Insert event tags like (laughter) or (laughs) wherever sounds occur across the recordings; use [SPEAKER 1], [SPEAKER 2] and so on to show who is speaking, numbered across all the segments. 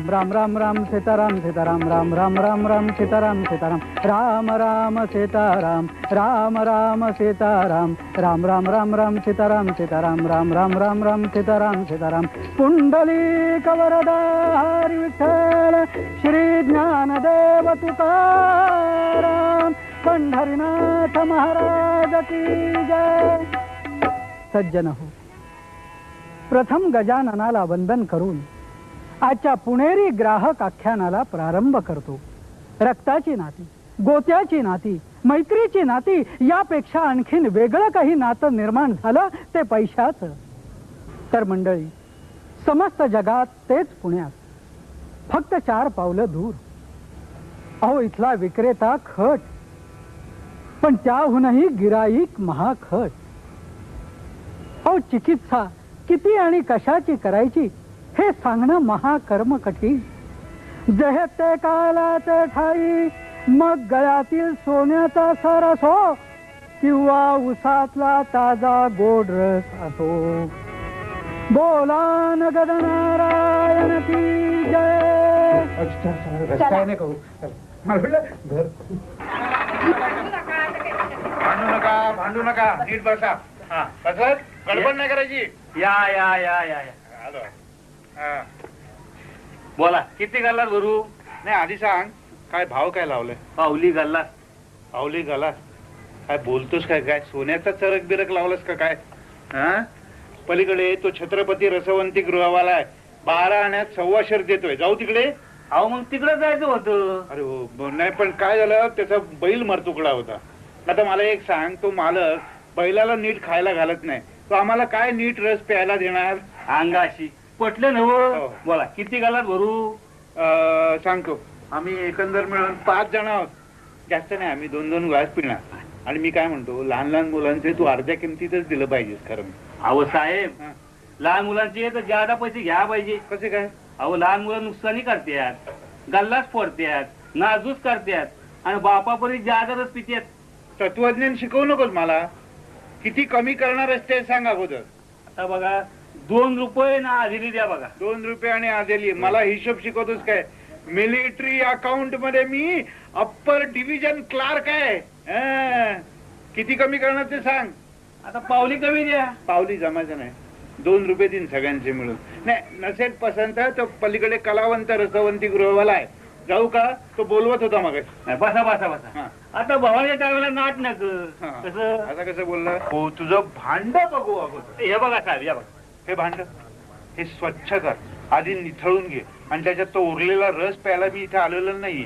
[SPEAKER 1] राम राम राम राम सीताराम सीताराम राम राम राम राम सीताराम सीताराम राम राम सीताराम राम राम सीताराम राम राम राम राम सीताराम सीताराम राम राम राम राम सीताराम सीताराम पुंडली कवरदा हरी विठ्ठल श्री ज्ञानदेव तुकाराम पंढरीनाथ महाराज की जय सज्जन हो प्रथम गजाननाला वंदन करून आजच्या पुणेरी ग्राहक आख्यानाला प्रारंभ करतो. रक्ताची नाती गोत्याची नाती मैत्रीची नाती यापेक्षा आणखीन वेगळं काही नातं निर्माण झालं ते पैशाचं. तर मंडळी समस्त जगात तेच पुण्यात. फक्त चार पावलं दूर. अहो इथला विक्रेता खट. पण त्याहूनही गिराईक महाखट. अहो चिकित्सा किती आणि कशाची करायची? हे सांगणं महाकर्म कठीण जहते कालाचे ठाई मग गळ्यातील सोन्याचा सर असो किंवा उसातला ताजा गोड रस असो. बोला नगद नारायण की जय.
[SPEAKER 2] काय नाही घर.
[SPEAKER 3] भांडू नका भांडू नका. नीट बसा. हा. बसत गडबड नाही करायची.
[SPEAKER 4] या या या या या.
[SPEAKER 3] आलो.
[SPEAKER 4] बोला किती गल्लात भरू?
[SPEAKER 3] नाही आधी सांग काय भाव काय लावलाय?
[SPEAKER 4] पावली गल्लात.
[SPEAKER 3] पावली गाला काय बोलतोस काय? काय सोन्याचा चरक बिरक लावलास का काय? हा? पलीकडे तो छत्रपती रसवंती गृहवाला आहे. बारा आण्यात सव्वा शर देतोय. जाऊ तिकडे.
[SPEAKER 4] अहो मग तिकडे जायचं होतं.
[SPEAKER 3] अरे हो ब- नाही पण काय झालं? त्याचा बैल मरतुकडा होता. आता मला एक सांग तो मालक बैलाला नीट खायला घालत नाही. तो आम्हाला काय नीट रस प्यायला देणार?
[SPEAKER 4] अंगाशी. पटलं नव
[SPEAKER 3] हो.
[SPEAKER 4] बोला किती गल्लात भरू?
[SPEAKER 3] अं, सांगतो. आम्ही एकंदर मिळून पाच जण आहोत. जास्त नाही आम्ही दोन दोन ग्लास पिणार. आणि मी काय म्हणतो लहान लहान मुलांचे तू अर्ध्या किमतीतच दिलं पाहिजेस खरं
[SPEAKER 4] अहो साहेब
[SPEAKER 3] हा.
[SPEAKER 4] लहान मुलांचे तर जादा पैसे घ्या पाहिजे.
[SPEAKER 3] कसे काय?
[SPEAKER 4] अहो लहान मुलं नुकसानी करतात गल्लाच फोडतात नाजूस करतात आणि बापापर्यंत जादा रस पितात.
[SPEAKER 3] तत्वज्ञान शिकवू नकोस मला. किती कमी करणार असते सांग अगोदर.
[SPEAKER 4] आता बघा दोन रुपये ना हजेरी द्या बघा.
[SPEAKER 3] दोन रुपये आणि आदेली मला हिशोब शिकवतोस काय? मिलिटरी अकाउंटमध्ये मी अप्पर डिव्हिजन क्लार्क आहे. किती कमी करणार ते सांग.
[SPEAKER 4] आता पावली कमी द्या.
[SPEAKER 3] पावली जमायचं नाही. दोन रुपये देईन सगळ्यांचे मिळून. नाही नसेल पसंत तर पलीकडे कलावंत रसवंती गृहवाला आहे. जाऊ का? तो बोलवत होता मग.
[SPEAKER 4] नाही, बसा बसा बसा.
[SPEAKER 3] हा.
[SPEAKER 4] आता भावाच्या टायमाला नाट नक कसं?
[SPEAKER 3] आता कसं बोलला? हो तुझं भांड बघू अगोदर.
[SPEAKER 4] हे बघा साहेब या बघा.
[SPEAKER 3] हे भांड हे स्वच्छ कर. आधी निथळून घे. आणि त्याच्यात तो उरलेला रस प्यायला मी इथे आलेलो नाही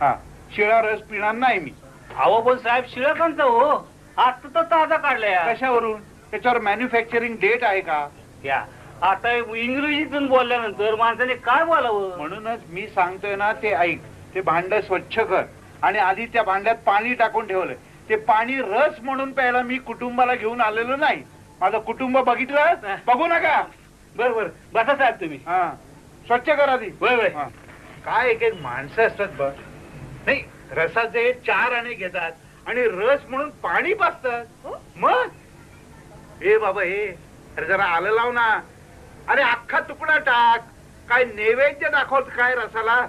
[SPEAKER 3] हा शिळा रस पिणार नाही मी.
[SPEAKER 4] अहो पण साहेब शिळा कोणता हो? आता तर ताजा काढलाय
[SPEAKER 3] कशावरून? त्याच्यावर मॅन्युफॅक्चरिंग डेट आहे का?
[SPEAKER 4] या. आता इंग्रजीतून बोलल्यानंतर माणसाने काय बोलावं?
[SPEAKER 3] म्हणूनच मी सांगतोय ना ते ऐक. ते भांड स्वच्छ कर. आणि आधी त्या भांड्यात पाणी टाकून ठेवलंय. ते पाणी रस म्हणून प्यायला मी कुटुंबाला घेऊन आलेलो नाही. माझं कुटुंब बघितलं बघू नका.
[SPEAKER 4] बर बर. बसा साहेब तुम्ही.
[SPEAKER 3] हा. स्वच्छ कर
[SPEAKER 4] होय होय
[SPEAKER 3] हा. काय एक एक माणसं असतात बघ. नाही रसाचे चार आणे घेतात आणि रस म्हणून पाणी पाजतात. मग? हे बाबा हे अरे जरा आलं लाव ना. अरे अख्खा तुकडा टाक. काय नैवेद्य दाखवत काय रसाला?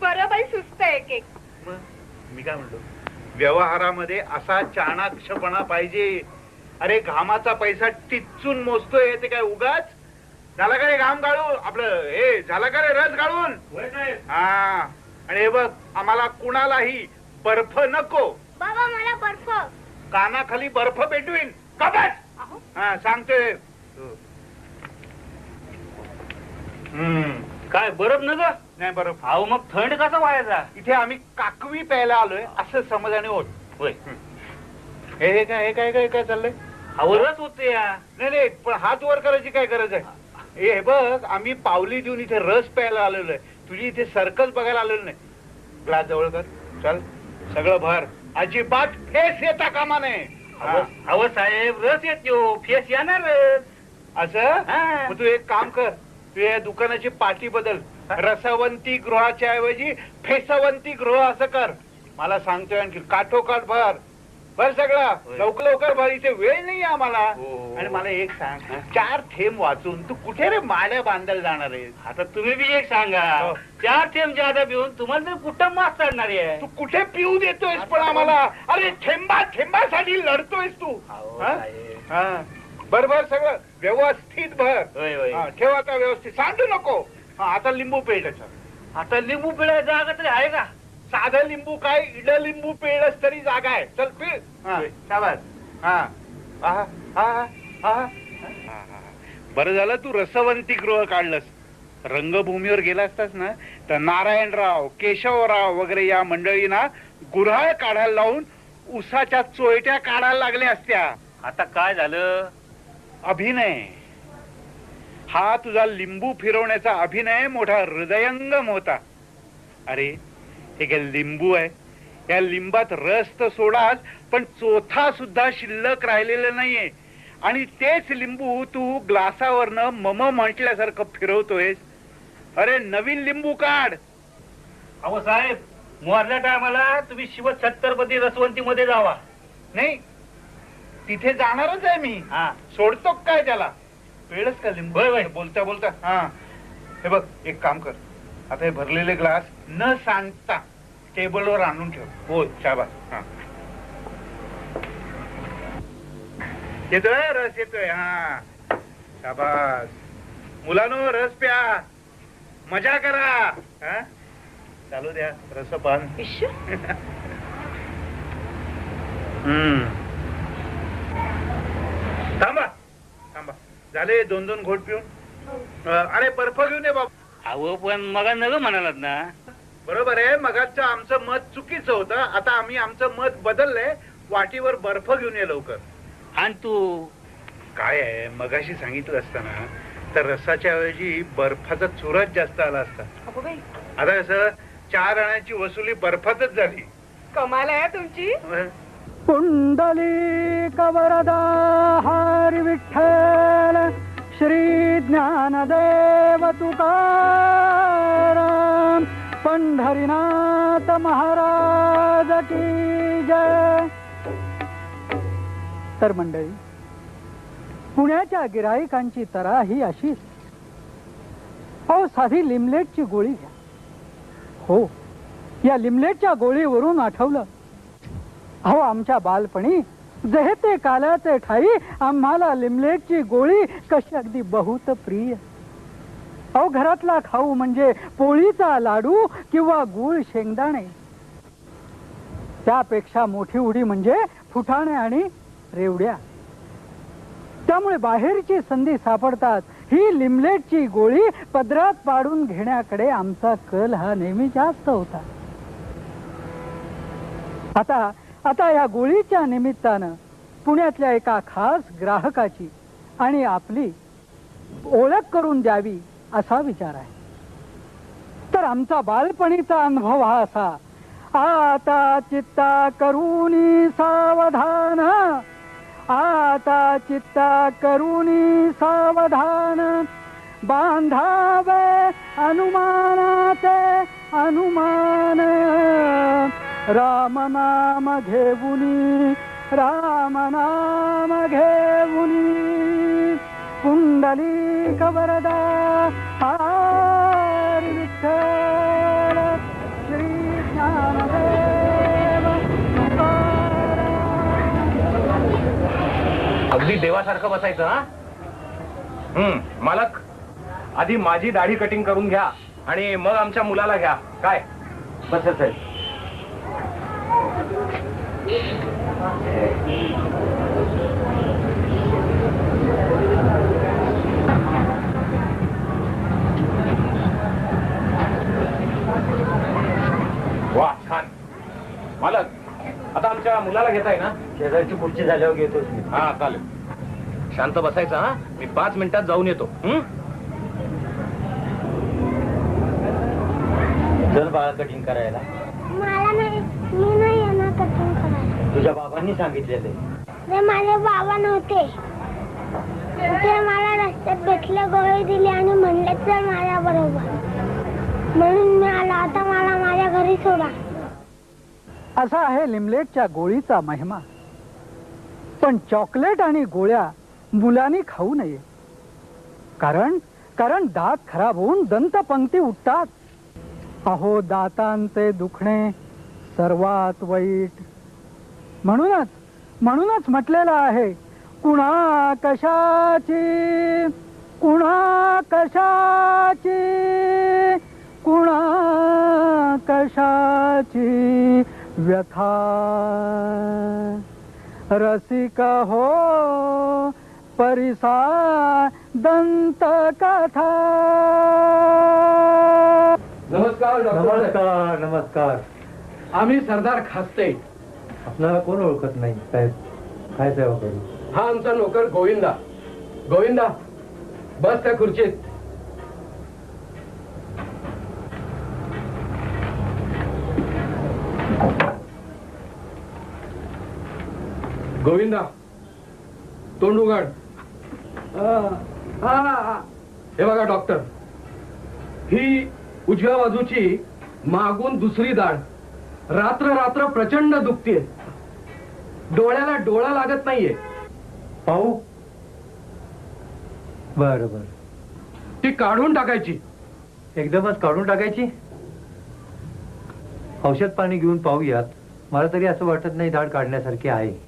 [SPEAKER 5] बरं बाई सुस्त एक एक.
[SPEAKER 3] मग? मी काय म्हणतो व्यवहारामध्ये असा चाणाक्षपणा पाहिजे. अरे घामाचा पैसा टिचून मोजतोय ते काय उगाच? झाला का रे घाम गाळून? आपलं हे झाला का रे रस गाळून?
[SPEAKER 4] होय साहेब.
[SPEAKER 3] हा. आणि हे बघ आम्हाला कुणालाही बर्फ नको.
[SPEAKER 5] बाबा मला बर्फ.
[SPEAKER 3] कानाखाली बर्फ पेटवीन. कबट
[SPEAKER 5] अहो.
[SPEAKER 3] हा सांगतोय हम्म.
[SPEAKER 4] काय बरफ न ग
[SPEAKER 3] नाही बर्फ.
[SPEAKER 4] अहो मग थंड कसा व्हायचा?
[SPEAKER 3] इथे आम्ही काकवी प्यायला आलोय असं समजाने होत
[SPEAKER 4] होय.
[SPEAKER 3] हे हे काय हे काय काय काय चाललंय?
[SPEAKER 4] रस होते या.
[SPEAKER 3] नाही नाही पण हात वर करायची काय गरज आहे? हे बघ आम्ही पावली देऊन इथे रस प्यायला आलेलो आहे. तुझी इथे सर्कस बघायला आलेलो नाही. ग्लास जवळ कर. चल सगळं भर. अजिबात फेस येता कामा नये.
[SPEAKER 4] अहो, साहेब रस येतो फेस येणारच
[SPEAKER 3] असं?
[SPEAKER 4] हा.
[SPEAKER 3] मग तू एक काम कर. तू या दुकानाची पाटी बदल. रसवंती गृहाच्या ऐवजी फेसवंती गृह असं कर. मला सांगतोय आणखी. काठोकाठ भर. बर सगळं. लवकर लवकर भर इथे वेळ नाही आम्हाला.
[SPEAKER 4] हो.
[SPEAKER 3] आणि मला एक सांग. चार थेंब वाचून तू कुठे रे माड्या बांधायला जाणार आहे
[SPEAKER 4] आता तुम्ही बी एक सांगा.
[SPEAKER 3] हो.
[SPEAKER 4] चार थेंब जादा पिऊन तुम्हाला कुठं मास चढणार आहे?
[SPEAKER 3] तू कुठे पिऊ देतोयस पण आम्हाला? अरे थेंबा थेंबासाठी लढतोयस तू. हा? हा. बर बर सगळं व्यवस्थित भर. हा, ठेव आता व्यवस्थित. सांडू नको. हा, आता लिंबू त्याच्यात
[SPEAKER 4] आता लिंबू पिळायला जागा तरी आहे का?
[SPEAKER 3] साधं लिंबू काय इड लिंबू पिळलंस तरी जागा आहे. चल पिळ हा, शाबास. हा. आहा, आहा, आहा. बरं झालं तू रसवंती गृह काढलंस. रंगभूमीवर गेला असतास ना तर नारायणराव केशवराव वगैरे या मंडळींना गुऱ्हाळ काढायला लावून उसाच्या चोयट्या काढायला लागल्या असत्या.
[SPEAKER 4] आता काय झालं?
[SPEAKER 3] अभिनय. हा तुझा लिंबू फिरवण्याचा अभिनय मोठा हृदयंगम होता. अरे हे काय लिंबू आहे. या लिंबात रस तर सोडाच पण चोथा सुद्धा शिल्लक राहिलेलं नाहीये. आणि तेच लिंबू तू ग्लासावरनं मम म्हटल्यासारखं फिरवतोयस. अरे नवीन लिंबू काढ.
[SPEAKER 4] अहो साहेब मोरल्या टायमाला तुम्ही शिव छत्तरपती रसवंती मध्ये जावा.
[SPEAKER 3] नाही तिथे जाणारच आहे मी.
[SPEAKER 4] हा.
[SPEAKER 3] सोडतो काय त्याला? वेळच का लिंबू. बोलता बोलता. हा. हे बघ एक काम कर. आता हे भरलेले ग्लास न सांगता टेबलवर आणून ठेव. हो शाबास. हा. येतोय? रस येतोय. हा. शाबास. मुलानो रस प्या. मजा करा. हा? चालू द्या. रसपान हम्म. थांबा. थांबा. झाले दोन दोन घोट पिऊन? अरे बर्फ घेऊन ये बाबा.
[SPEAKER 4] अहो पण मग नग म्हणालात ना.
[SPEAKER 3] बरोबर आहे. मगाचं आमचं मत चुकीचं होतं. आता आम्ही आमचं मत बदललंय. वाटीवर बर्फ घेऊन ये लवकर.
[SPEAKER 4] आणि तू.
[SPEAKER 3] काय आहे? मगाशी सांगितलं असताना तर रसाच्या ऐवजी बर्फाचा चुराच जास्त आला असता. आता कसं चार आण्याची वसुली बर्फातच झाली.
[SPEAKER 5] कमाल आहे तुमची.
[SPEAKER 1] कुंडली कवरदा हरी विठ्ठल श्री ज्ञानदेव तुकाराम. हरिनाथ महाराज की जय। तर मंडळी पुण्याच्या गिराईकांची तरा ही अशीच अहो साधी लिमलेटची गोळी घ्या. हो या लिमलेटच्या गोळीवरून आठवलं. अहो आमच्या बालपणी जहे ते काल्याचे ठाई आम्हाला लिमलेटची गोळी कशी अगदी बहुत प्रिय. अहो घरातला खाऊ म्हणजे पोळीचा लाडू किंवा गुळ शेंगदाणे. त्यापेक्षा मोठी उडी म्हणजे फुटाणे आणि रेवड्या. त्यामुळे बाहेरची संधी सापडतात. ही लिमलेटची गोळी पदरात पाडून घेण्याकडे आमचा कल हा नेहमी जास्त होता. आता आता या गोळीच्या निमित्तानं पुण्यातल्या एका खास ग्राहकाची आणि आपली ओळख करून द्यावी असा विचार आहे. तर आमचा बालपणीचा अनुभव हा असा. आता चित्ता करुणी सावधान. आता चित्ता करुणी सावधान. बांधावे अनुमानाचे अनुमान. राम नाम घेऊनी राम नाम घेऊनी. कुंडली कवरदा हरी विठ्ठल श्री ज्ञानदेव
[SPEAKER 2] अगदी देवासारखं बसायचं हा? हम्म मालक आधी माझी दाढी कटिंग करून घ्या आणि मग आमच्या मुलाला घ्या. काय? बस आहे वा छान मालक आता आमच्या मुलाला घेताय ना?
[SPEAKER 1] शेजारची पुढची झाल्यावर घेतोच मी.
[SPEAKER 2] हा चालेल. शांत बसायचं हा? मी पाच मिनिटात जाऊन येतो?
[SPEAKER 1] चल बाळा कटिंग करायला.
[SPEAKER 5] मला नाही मी नाही येणार कटिंग करायला.
[SPEAKER 1] तुझ्या बाबांनी सांगितलेले
[SPEAKER 5] ते माझे बाबा नव्हते. ते मला रस्त्यात भेटले गोळी दिली आणि म्हणले चल माझ्या बरोबर. म्हणून मी आलो. आता मला माझ्या घरी सोडा.
[SPEAKER 1] असा आहे लिमलेटच्या गोळीचा महिमा. पण चॉकलेट आणि गोळ्या मुलांनी खाऊ नये. कारण कारण दात खराब होऊन दंतपंक्ती उठतात. अहो दातांचे दुखणे सर्वात वाईट. म्हणूनच म्हणूनच म्हटलेलं आहे कुणा कशाची? कुणा कशाची? कुणा कशाची? व्यथा। रसिक हो परिसा दंत कथा।
[SPEAKER 2] नमस्कार
[SPEAKER 6] नमस्कार नमस्कार।
[SPEAKER 2] आम्ही सरदार खासते।
[SPEAKER 6] आपल्याला कोण ओळखत नाही? साहेब काय सेवा करू?
[SPEAKER 2] हा आमचा नोकर गोविंदा. गोविंदा बस त्या खुर्चीत. गोविंदा तोंड उघड हे बघा डॉक्टर ही उजव्या बाजूची मागून दुसरी दाढ. रात्र रात्र प्रचंड दुखतीये. डोळ्याला डोळा लागत नाहीये.
[SPEAKER 6] पाहू? बर बर.
[SPEAKER 2] ती काढून टाकायची.
[SPEAKER 6] एकदमच काढून टाकायची? औषध पाणी घेऊन पाहूयात. मला तरी असं वाटत नाही धाड काढण्यासारखी आहे.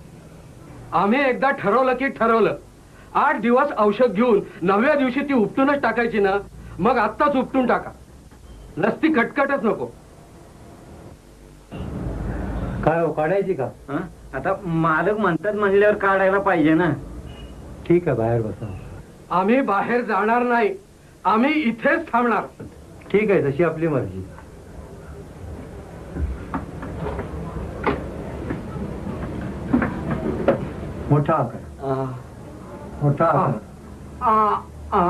[SPEAKER 2] आम्ही एकदा ठरवलं की ठरवलं. आठ दिवस औषध घेऊन नवव्या दिवशी ती उपटूनच टाकायची ना मग आत्ताच उपटून टाका. नसती खटखटच नको.
[SPEAKER 6] काय हो काढायची का?
[SPEAKER 4] आता मालक म्हणतात म्हणल्यावर काढायला पाहिजे ना.
[SPEAKER 6] ठीक आहे बाहेर बसा.
[SPEAKER 2] आम्ही बाहेर जाणार नाही. आम्ही इथेच थांबणार.
[SPEAKER 6] ठीक आहे तशी आपली मर्जी. मोठा आकार मोठा आकार
[SPEAKER 2] आ आ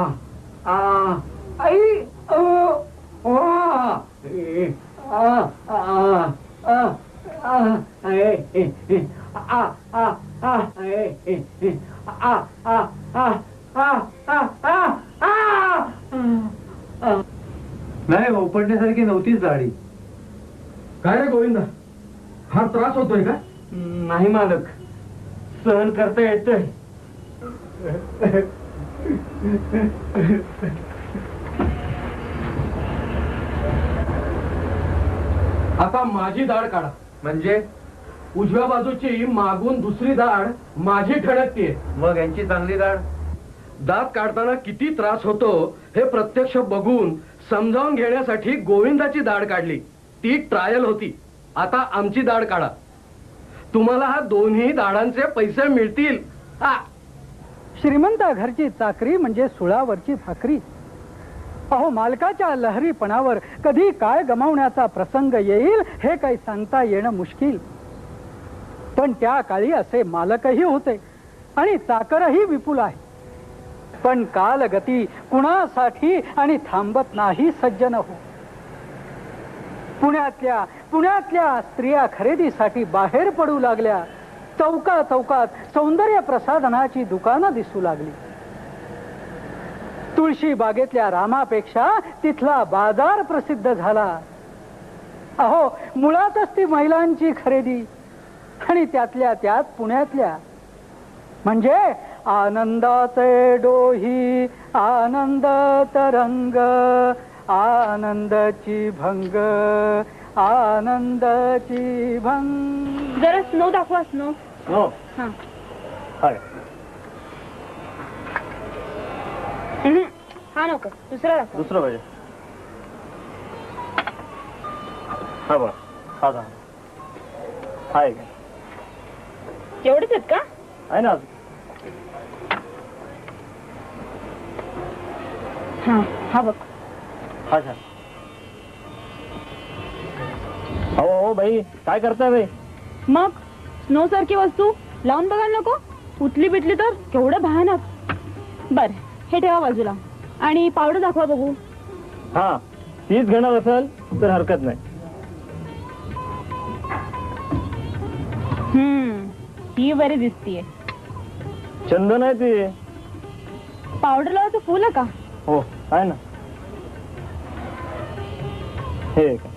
[SPEAKER 2] आ आई ओ ओ ए, आ आ आ आ ए, ए, ए, आ आ आ ए, ए, ए, आ आ आ आ आ आ आ
[SPEAKER 6] नाही उपडण्यासारखी नव्हतीच दाढी
[SPEAKER 2] काय रे गोविंदा हा त्रास होतोय का
[SPEAKER 4] नाही मालक सहन करता येतोय.
[SPEAKER 2] आता माझी दाढ काढा.
[SPEAKER 6] म्हणजे?
[SPEAKER 2] उजव्या बाजूची मागून दुसरी दाढ माझी ठणकतीये
[SPEAKER 6] मग यांची चांगली दाढ?
[SPEAKER 2] दात काढताना किती त्रास होतो हे प्रत्यक्ष बघून समजावून घेण्यासाठी गोविंदाची दाढ काढली. ती ट्रायल होती. आता आमची दाढ काढा. तुम्हाला हा दोन्ही दाडांचे पैसे मिळतील. हा.
[SPEAKER 1] श्रीमंता घरची चाकरी म्हणजे सुळावरची भाकरी. अहो मालकाच्या लहरीपणावर कधी काय गमावण्याचा प्रसंग येईल हे काही सांगता येणं मुश्किल. पण त्या काळी असे मालकही होते आणि चाकरही विपुल आहे. पण कालगती कुणासाठी आणि थांबत नाही सज्जन हो. पुण्यातल्या पुण्यातल्या स्त्रिया खरेदीसाठी बाहेर पडू लागल्या. चौका चौकात सौंदर्य प्रसाधनाची दुकानं दिसू लागली. तुळशी बागेतल्या रामापेक्षा तिथला बाजार प्रसिद्ध झाला. अहो मुळातच ती महिलांची खरेदी. आणि त्यातल्या त्यात पुण्यातल्या. म्हणजे आनंदाचे डोही आनंद तरंग. आनंदाची भंग आनंदाची भंग.
[SPEAKER 7] जरा स्नो दाखवा स्नो.
[SPEAKER 4] हो.
[SPEAKER 7] हा. हा नको दुसरा दाखवा.
[SPEAKER 4] दुसरं पाहिजे. हा बघ हा हाय का?
[SPEAKER 7] एवढेच आहेत का?
[SPEAKER 4] आहे ना
[SPEAKER 7] हा हा बघ.
[SPEAKER 4] हा बाई काय करताय बाई?
[SPEAKER 7] मग स्नो सारखी वस्तू लावून बघायला नको? उतली बिटली तर केवढं भयानक. बर हे ठेवा बाजूला. आणि पावडर दाखवा बघू.
[SPEAKER 4] हा तीच घेणार असेल तर हरकत नाही.
[SPEAKER 7] हम्म ही बरी दिसतीये.
[SPEAKER 4] चंदन आहे ती.
[SPEAKER 7] पावडर लावायचं फुल आहे का?
[SPEAKER 4] हो आहे ना. हे का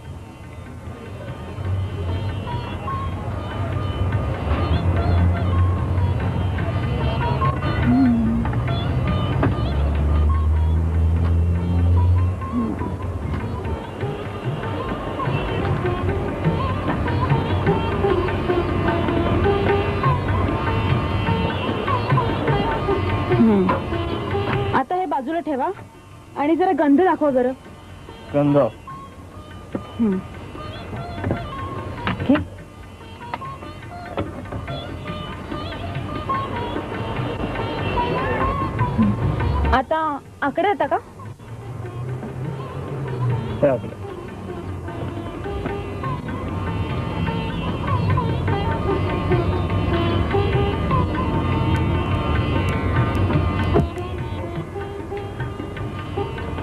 [SPEAKER 7] आता हे बाजूला ठेवा. आणि जरा गंध दाखवा बरं
[SPEAKER 8] गंध.
[SPEAKER 7] हम्म. आता आकडे येता का?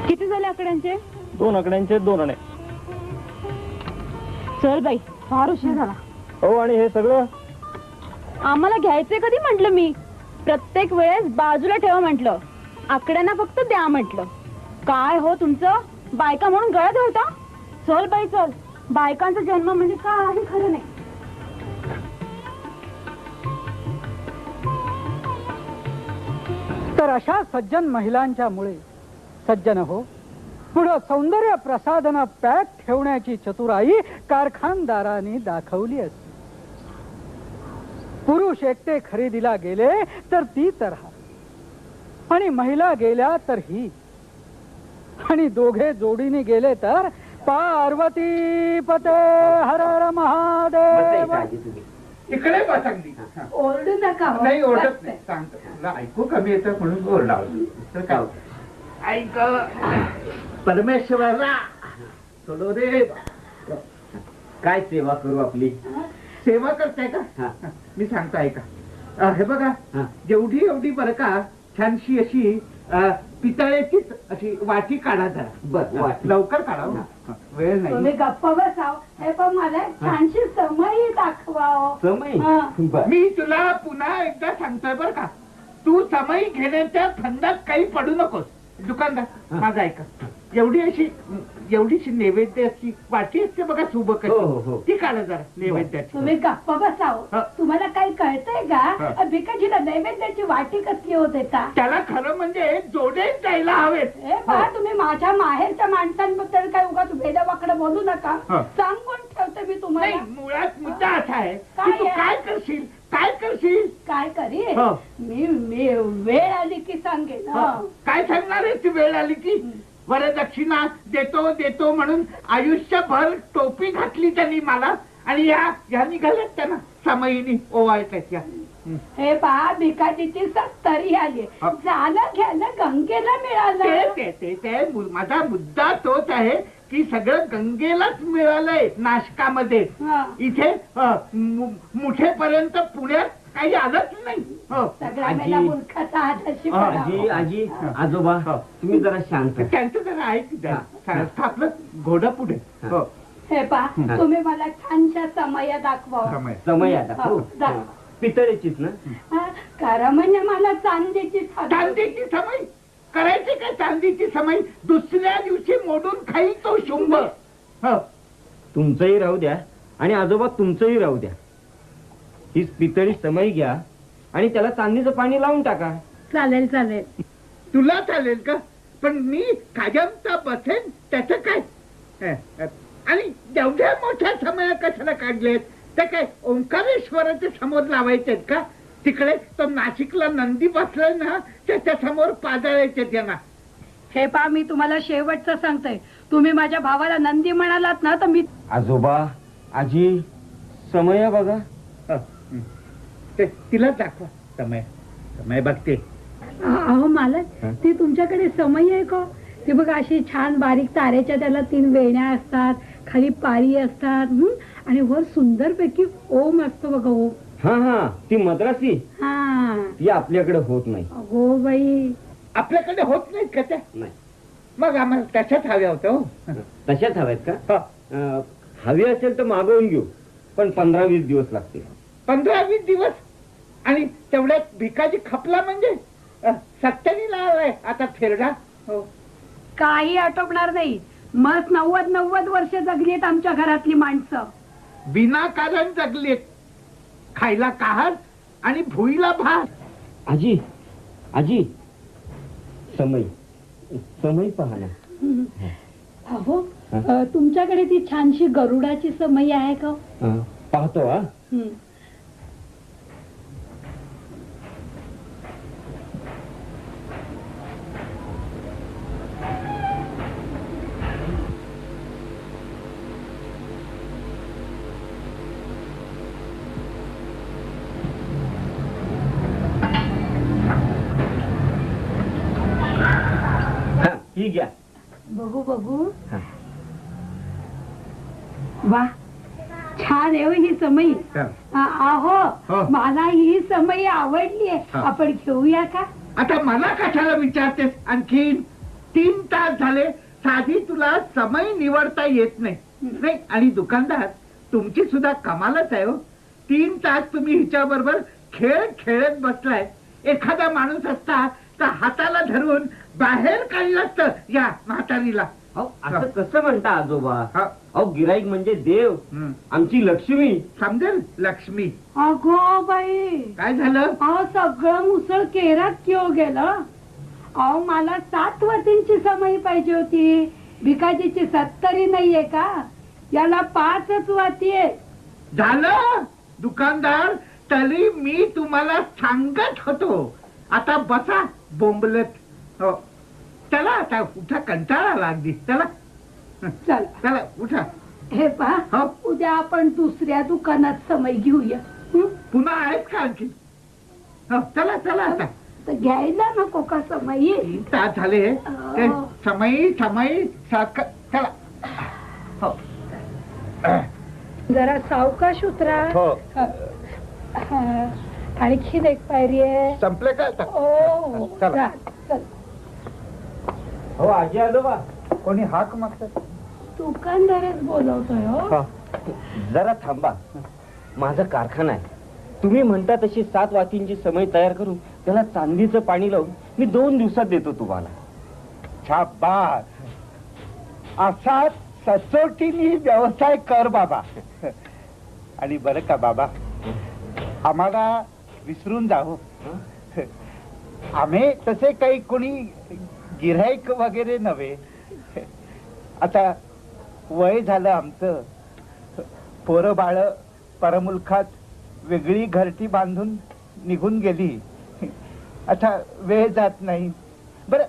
[SPEAKER 7] किती झाले आकड्यांचे
[SPEAKER 8] दोन आकड्यांचे दोन आणे.
[SPEAKER 7] चल बाई फार उशीर झाला.
[SPEAKER 8] हो आणि हे सगळं?
[SPEAKER 7] आम्हाला घ्यायचे कधी म्हंटल मी? प्रत्येक वेळेस बाजूला ठेवा म्हंटल. आकड्यांना फक्त द्या म्हंटल. काय हो तुमचं? बायका म्हणून गळत होता? चल बाई चल. बायकांचा जन्म म्हणजे काही खरं नाही.
[SPEAKER 1] तर अशा सज्जन महिलांच्या मुळे सज्जन हो पुढं सौंदर्य प्रसाधन पॅक ठेवण्याची चतुराई कारखानदारांनी दाखवली असते. पुरुष एकटे खरेदीला गेले तर ती तर हा. आणि महिला गेल्या तर ही. आणि दोघे जोडीने गेले तर पार्वती पते हर हर महादेव.
[SPEAKER 9] इकडे हा.
[SPEAKER 5] ओरडू नका
[SPEAKER 9] नाही ओरडत नाही. सांगतो. ऐकू कमी येतं म्हणून ओरडावं. तर काय? ऐक. परमेश्वरा सोडो रे
[SPEAKER 8] काय सेवा करू आपली?
[SPEAKER 9] सेवा करताय का? मी सांगतो ऐका. अं, हे बघा
[SPEAKER 8] हा.
[SPEAKER 9] जेवढी एवढी बरं का छानशी अशी अं, पितळेचीच अशी वाटी काढा जरा.
[SPEAKER 8] बरं, वाटी.
[SPEAKER 9] लवकर काढा हो. हा, वेळ
[SPEAKER 5] तुम्ही
[SPEAKER 9] नाही
[SPEAKER 5] गप्प बसाव. हे पण मला छानशी समय दाखवाव.
[SPEAKER 8] समय?
[SPEAKER 5] हा.
[SPEAKER 8] बर.
[SPEAKER 9] मी तुला पुन्हा एकदा सांगतोय बर का तू समय घेण्याच्या फंदात काही पडू नकोस. दुकानदार माझा ऐका. एवढी अशी एवढीशी नैवेद्याची वाटी असते बघा सुबक
[SPEAKER 8] हो, हो, हो.
[SPEAKER 9] ती काढा जरा नैवेद्याची.
[SPEAKER 5] तुम्ही गप्प बसाव.
[SPEAKER 9] हा.
[SPEAKER 5] तुम्हाला काही कळतंय
[SPEAKER 9] हा.
[SPEAKER 5] का भिकाजीला नैवेद्याची वाटी कसली होते का
[SPEAKER 9] त्याला खरं म्हणजे जोडे जायला हवेत.
[SPEAKER 5] हे. पहा तुम्ही माझ्या माहेरच्या माणसांबद्दल काय उगाच वेडवाकडे बोलू नका.
[SPEAKER 9] हा.
[SPEAKER 5] सांगून ठेवते मी
[SPEAKER 9] नाही
[SPEAKER 5] तुम्हाला
[SPEAKER 9] मुळात मुद्दा असा आहे
[SPEAKER 5] काय
[SPEAKER 9] की तू
[SPEAKER 5] आहे?
[SPEAKER 9] काय करशील? काय करशील?
[SPEAKER 5] काय करीन?
[SPEAKER 9] हो.
[SPEAKER 5] मी मी वेळ आली की सांगेन
[SPEAKER 9] हा.
[SPEAKER 5] हा.
[SPEAKER 9] काय सांगणार आहे ती वेळ आली की? वरदक्षिणा देतो देतो म्हणून आयुष्यभर टोपी घातली त्यांनी मला आणि या या निघाल्यात त्यांना. समयीनी ओवाळतात या.
[SPEAKER 5] हे पहा भिकाजीची सत्तरी आली.
[SPEAKER 9] हा.
[SPEAKER 5] झालं घ्यायला गंगेला
[SPEAKER 9] ते
[SPEAKER 5] मिळालं
[SPEAKER 9] ते ते ते मु- माझा मुद्दा तोच आहे. की सगळं गंगेलाच मिळालंय नाशकामध्ये
[SPEAKER 7] हा.
[SPEAKER 9] इथे अ, मु- मुठेपर्यंत पुण्यात काही आलंच नाही हो
[SPEAKER 8] आजी.
[SPEAKER 5] मेला मूर्खाचा हाताशी
[SPEAKER 9] हा,
[SPEAKER 8] आजी आजोबा
[SPEAKER 9] हो.
[SPEAKER 8] तुम्ही जरा शांत
[SPEAKER 9] तर त्यांचं जरा ऐक जरा.
[SPEAKER 8] हा.
[SPEAKER 9] आपलं घोडा पुढे हो
[SPEAKER 5] हे पहा
[SPEAKER 8] हा.
[SPEAKER 5] तुम्ही मला छानशा समय दाखवा
[SPEAKER 9] समय.
[SPEAKER 8] समय आता
[SPEAKER 5] हो,
[SPEAKER 8] हो.
[SPEAKER 5] जा.
[SPEAKER 8] पितळेचीच ना
[SPEAKER 5] हा, कारण म्हणजे मला चांदीची थाली.
[SPEAKER 9] चांदीची समय करायची काय चांदीची समय दुसऱ्या दिवशी मोडून खाईल तो शुंभ. हो.
[SPEAKER 8] तुमचंही राहू द्या आणि आजोबा तुमचंही राहू द्या. ही पितळी समय घ्या आणि त्याला चांदीचं पाणी लावून टाका.
[SPEAKER 5] चालेल चालेल.
[SPEAKER 9] तुला चालेल का? पण मी कायमचा बसेन त्याचं काय. आणि एवढ्या मोठ्या समया कशाला काढलेत त्या काय ओंकारेश्वराच्या समोर लावायचे का? तिकडे तो नाशिकला नंदी बसलाय ना त्याच्यासमोर पाजाळायचे त्यांना.
[SPEAKER 5] हे पहा मी तुम्हाला शेवटचं सांगते तुम्ही माझ्या भावाला नंदी म्हणालात ना तर मी
[SPEAKER 8] आजोबा आजी समय बघा.
[SPEAKER 9] ते तिला दाखवा. समय समय बघते.
[SPEAKER 5] अहो मालक
[SPEAKER 8] हं?
[SPEAKER 5] ती तुमच्याकडे समय आहे का? ती बघा अशी छान बारीक तारेच्या त्याला तीन वेण्या असतात खाली पारी असतात हं? आणि वर सुंदर पैकी ओम असतो बघा ओम.
[SPEAKER 8] हा हा ती मद्रासी?
[SPEAKER 5] हा.
[SPEAKER 8] ती आपल्याकडे होत नाही.
[SPEAKER 5] अगो बाई.
[SPEAKER 9] आपल्याकडे होत नाहीत का त्या?
[SPEAKER 8] नाही.
[SPEAKER 9] मग आम्हाला त्याच्यात हव्या होत्या हो.
[SPEAKER 8] तशाच हव्यात का?
[SPEAKER 9] हं.
[SPEAKER 8] अं, हवी असेल तर मागवून घेऊ पण पंधरा वीस दिवस लागतील.
[SPEAKER 9] पंधरा वीस दिवस? आणि तेवढ्यात भिकाजी खपला म्हणजे? अ, सत्यानीला आलाय आता फेरडा. हो.
[SPEAKER 5] काही आटोपणार नाही. मस्त नव्वद नव्वद वर्ष जगलीत आमच्या घरातली माणसं.
[SPEAKER 9] विनाकारण जगलेत. खायला काहार आणि भुईला भात.
[SPEAKER 8] आजी आजी. समय. समय पहा ना. (laughs)
[SPEAKER 5] अहो अ, तुमच्याकडे ती छानशी गरुडाची समय आहे का?
[SPEAKER 8] पाहतो हा.
[SPEAKER 5] हं.
[SPEAKER 8] हो.
[SPEAKER 5] मला ही समई आवडली
[SPEAKER 9] हा.
[SPEAKER 5] आपण घेऊया का?
[SPEAKER 9] आता मला कशाला विचारतेस? आणखीन तीन तास झाले साधी तुला समय निवडता येत नाही. नाही आणि दुकानदार तुमची सुद्धा कमालच आहे हो. तीन तास तुम्ही हिच्या बरोबर खेळ खेळत बसलाय. एखादा माणूस असता तर हाताला धरून बाहेर काढलं असतं या म्हातारीला.
[SPEAKER 8] अहो असं कसं म्हणता आजोबा?
[SPEAKER 9] हा.
[SPEAKER 8] अहो गिराईक म्हणजे देव
[SPEAKER 9] हं.
[SPEAKER 8] आमची लक्ष्मी.
[SPEAKER 9] समजेल? लक्ष्मी.
[SPEAKER 5] अगो बाई.
[SPEAKER 9] काय झालं?
[SPEAKER 5] अहो सगळं मुसळ केरात किओ गेलं. अहो मला सात वतींची समई पाहिजे होती. भिकाजीची सत्तरी नाहीये का? याला पाचच वाती आहे
[SPEAKER 9] झालं? दुकानदार तरी मी तुम्हाला सांगत होतो. आता बसा बोंबलत. हो. चला आता उठा कंटाळा अगदी चला.
[SPEAKER 5] चला
[SPEAKER 9] चला उठा
[SPEAKER 5] हे पहा
[SPEAKER 9] हो.
[SPEAKER 5] उद्या आपण दुसऱ्या दुकानात समय घेऊया. हं?
[SPEAKER 9] पुन्हा आहेत का आणखी? हो चला चला आता.
[SPEAKER 5] तर घ्यायला नको का समय?
[SPEAKER 9] तीन तास झाले. ते. समयी समयी सारखं चला. हो.
[SPEAKER 5] जरा सावकाश उतरा.
[SPEAKER 9] हो.
[SPEAKER 5] हा. आणखीन एक पायरी आहे.
[SPEAKER 9] संपले का आता?
[SPEAKER 5] ओ.
[SPEAKER 9] चल,
[SPEAKER 5] चल.
[SPEAKER 8] हो आजी आजोबा
[SPEAKER 9] कोणी हाक मागतात
[SPEAKER 5] दुकानदारच बोलवतोय हो.
[SPEAKER 8] जरा थांबा. माझा कारखाना आहे. तुम्ही म्हणता तशी सात वातींची समय तयार करून त्याला चांदीचं पाणी लावून मी दोन दिवसात देतो तुम्हाला.
[SPEAKER 9] असा सचोटीने व्यवसाय कर बाबा. आणि बरं का बाबा आम्हाला विसरून जावं. आम्ही तसे काही कोणी गिऱ्हाईक वगैरे नव्हे. आता वय झालं आमचं. पोरं बाळ परमुलखात वेगळी घरटी बांधून निघून गेली. आता वेळ जात नाही. बर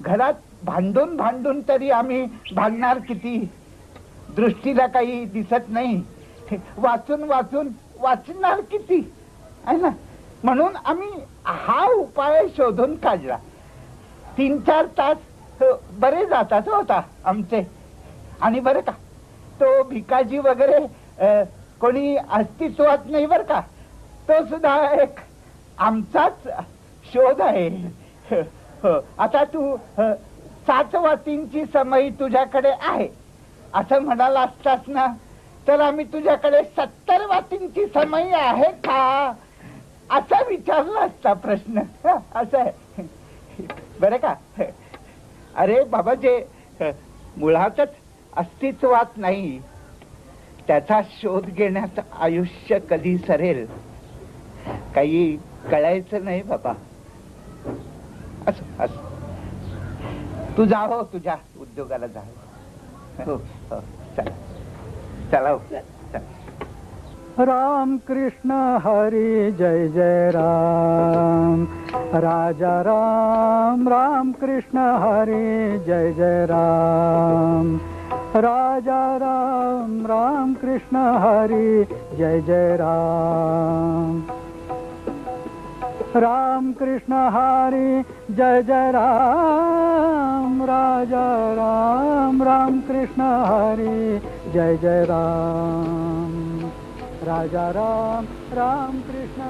[SPEAKER 9] घरात भांडून भांडून तरी आम्ही भांडणार किती? दृष्टीला काही दिसत नाही. वाचून वाचून वाचणार किती? आहे ना? म्हणून आम्ही हा उपाय शोधून काढला. तीन चार तास हो, बरे जातात होता आमचे. आणि बरं का तो भिकाजी वगैरे कोणी अस्तित्वात नाही बर का तो सुद्धा एक आमचाच शोध आहे. हो. आता तू सात वातींची समयी तुझ्याकडे आहे. असं म्हणाला असतास ना तर आम्ही तुझ्याकडे सत्तर वातींची समयी आहे का? असा विचारला असता प्रश्न. हं, (laughs) असं आहे. बरं का? अरे बाबा जे मुळातच अस्तित्वात नाही. त्याचा शोध घेण्यात आयुष्य कधी सरेल? काही कळायचं नाही बाबा. अस अस. तू जा हो तुझ्या उद्योगाला जा. हो, हो चला. चला चला
[SPEAKER 1] राम कृष्ण हरी जय जय राम। राजा राम राम कृष्ण हरी जय जय राम। राजा राम राम कृष्ण हरी जय जय राम। राम कृष्ण हरी जय जय राम। राजा राम राम कृष्ण हरी जय जय राम राजा राम राम कृष्ण